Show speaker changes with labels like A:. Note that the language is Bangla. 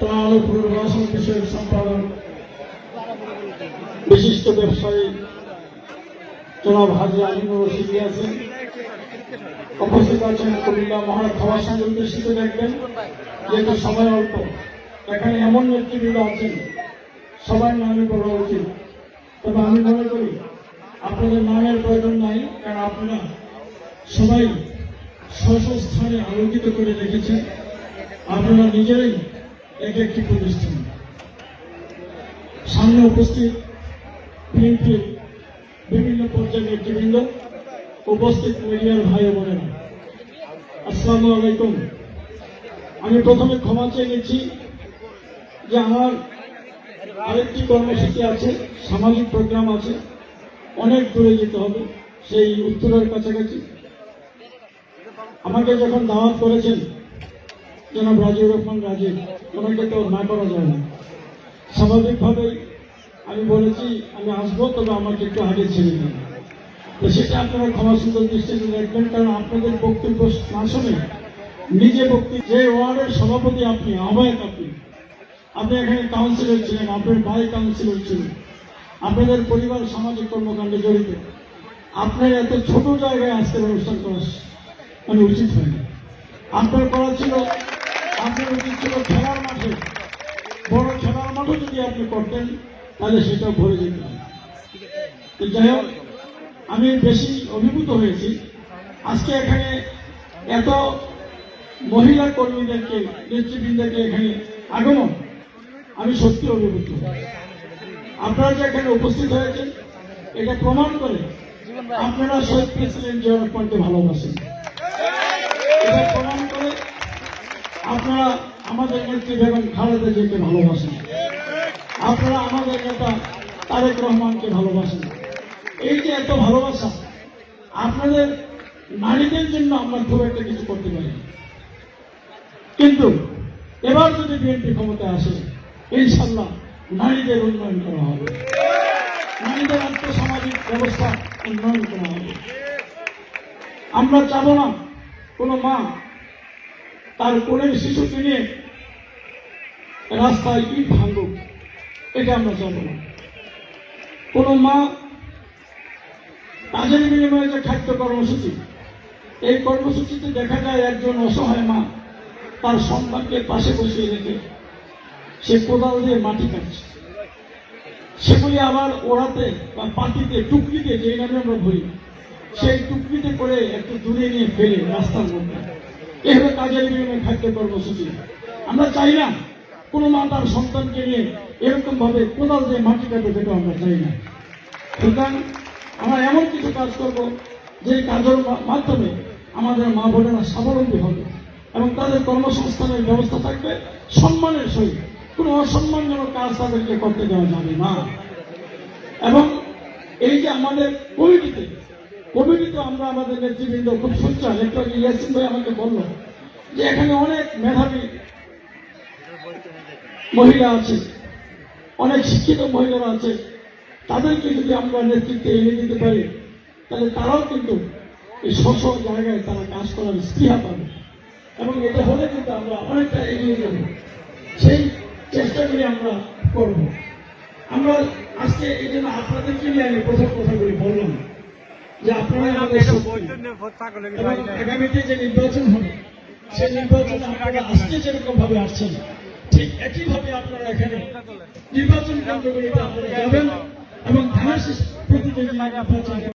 A: ত্রাণ ও পুনর্বাসন বিষয়ক সম্পাদক বিশিষ্ট ব্যবসায়ী জনাব হাজি আলিমুর রশিদ আছেন। উপস্থিত আছেন কুমিল্লা মহা খাওয়ার সঙ্গে উদ্দেশিত দেখবেন, যেহেতু সময় অল্প, এখানে এমন নেতৃবৃন্দ আছেন, সবার নামে বলা উচিত। তবে আমি মনে করি, আপনাদের নামের প্রয়োজন নাই, কারণ আপনারা সবাই স্ব স্ব স্থানে আলোকিত করে রেখেছেন। আপনারা নিজেরাই এক একটি প্রতিষ্ঠান। সামনে উপস্থিত বিএনপির বিভিন্ন পর্যায়ের নেতৃবৃন্দ, উপস্থিত মিডিয়ার ভাই বোনেরা। আসসালামু আলাইকুম। আমি প্রথমে ক্ষমা চেয়ে নিচ্ছি যে আমার আরেকটি কর্মসূচি আছে, সামাজিক প্রোগ্রাম আছে। অনেক দূরে যেতে হবে, সেই উত্তরের কাছাকাছি। আমাকে যখন দাওয়াত করেছেন জনাব রাজিউর রহমান রাজীব ওনাকে তো না করা যায় না। স্বাভাবিকভাবেই আমি বলেছি, আমি আসব তবে আমাকে একটু আগে ছেড়ে দিন। তো সেটা আপনারা ক্ষমা সুন্দর দৃষ্টিতে দেখবেন, কারণ আপনাদের বক্তব্য না শুনে নিজে বক্তব্য যে ওয়ার্ডের সভাপতি আপনি, আহ্বায়ক আপনি আপনি এখানে কাউন্সিলর ছিলেন আপনার ভাই কাউন্সিলর ছিলেন, আপনাদের পরিবার সামাজিক কর্মকাণ্ডে জড়িত। আপনার এত ছোট জায়গায় আজকের অনুষ্ঠান করা মানে উচিত হয়নি। আপনার করা ছিল আপনার উচিত ছিল খেলার মাঠে। বড় খেলার মাঠও যদি আপনি করতেন, তাহলে সেটাও ভরে যেত যাই হোক, আমি বেশি অভিভূত হয়েছি। আজকে এখানে এত মহিলা কর্মীদেরকে, নেতৃবৃন্দকে এখানে আগমন, আমি সত্যি অভিভূত। আপনারা যে এখানে উপস্থিত হয়েছেন, এটা প্রমাণ করে আপনারা শহীদ প্রেসিডেন্ট রহমানকে ভালোবাসেন। এটা প্রমাণ করে আপনারা আমাদের নেত্রী বেগম খালেদা জিয়াকে ভালোবাসেন। আপনারা আমাদের নেতা তারেক রহমানকে ভালোবাসেন। এই যে এত ভালোবাসা, আপনাদের নারীদের জন্য আমরা খুব একটা কিছু করতে পারি কিন্তু এবার যদি বিএনপি ক্ষমতায় আসে ইনশাল্লাহ নারীদের উন্নয়ন করা হবে। নারীদের আর্থসামাজিক ব্যবস্থা উন্নয়ন করা হবে। আমরা চাব না কোনো মা তার কোলের শিশুকে নিয়ে রাস্তায় কি ভাঙুক, এটা আমরা চাব না। কোনো মা কাজের বিনিময়ে যে খাদ্য কর্মসূচি, এই কর্মসূচিতে দেখা যায় একজন অসহায় মা তার সন্তানকে পাশে বসিয়ে রেখে সে কোদাল দিয়ে মাটি কাটছে। সেগুলি আবার ওড়াতে বা পাটিতে টুকরিতে যে নামে আমরা ভরি সেই টুকরিতে করে একটু দূরে নিয়ে ফেলে রাস্তার মধ্যে। এভাবে কাজের বিনিময়ে খাদ্য কর্মসূচি আমরা চাই না কোনো মা তার সন্তানকে নিয়ে এরকম ভাবে কোদাল দিয়ে মাটি কাটে যেটা আমরা চাই না। সুতরাং আমরা এমন কিছু কাজ করব যে কাজের মাধ্যমে আমাদের মা বোনেরা স্বাবলম্বী হবে এবং তাদের কর্মসংস্থানের ব্যবস্থা থাকবে, সম্মানের সহিত। কোনো অসম্মানজনক কাজ তাদেরকে করতে দেওয়া যাবে না। এবং এই যে আমাদের কমিটিতে কমিটিতে আমরা আমাদের নেতৃবৃন্দ খুব সোচ্চার একটু ইয়াসিন ভাই আমাকে বলল যে এখানে অনেক মেধাবী মহিলা আছে, অনেক শিক্ষিত মহিলারা আছে। তাদেরকে যদি আমরা নেতৃত্বে এনে দিতে পারি, তাহলে তারাও কিন্তু এই স্ব জায়গায় তারা কাজ করার স্পৃহা পাবে। এবং এটা হলে কিন্তু আমরা অনেকটা এগিয়ে যাব। সেই চেষ্টাগুলি আমরা করব। আমরা আজকে এই জন্য আপনাদেরকে নিয়ে আমি প্রথম কথাগুলি বললাম। যে আপনারা আমাদের আগামীতে যে নির্বাচন হবে সেই নির্বাচনে আপনারা আজকে যেরকম ভাবে আসছেন ঠিক একইভাবে আপনারা এখানে নির্বাচন কেন্দ্রগুলিতে আপনারা যাবেন এবং ধানের শীষ প্রতিযোগী নির্বাচন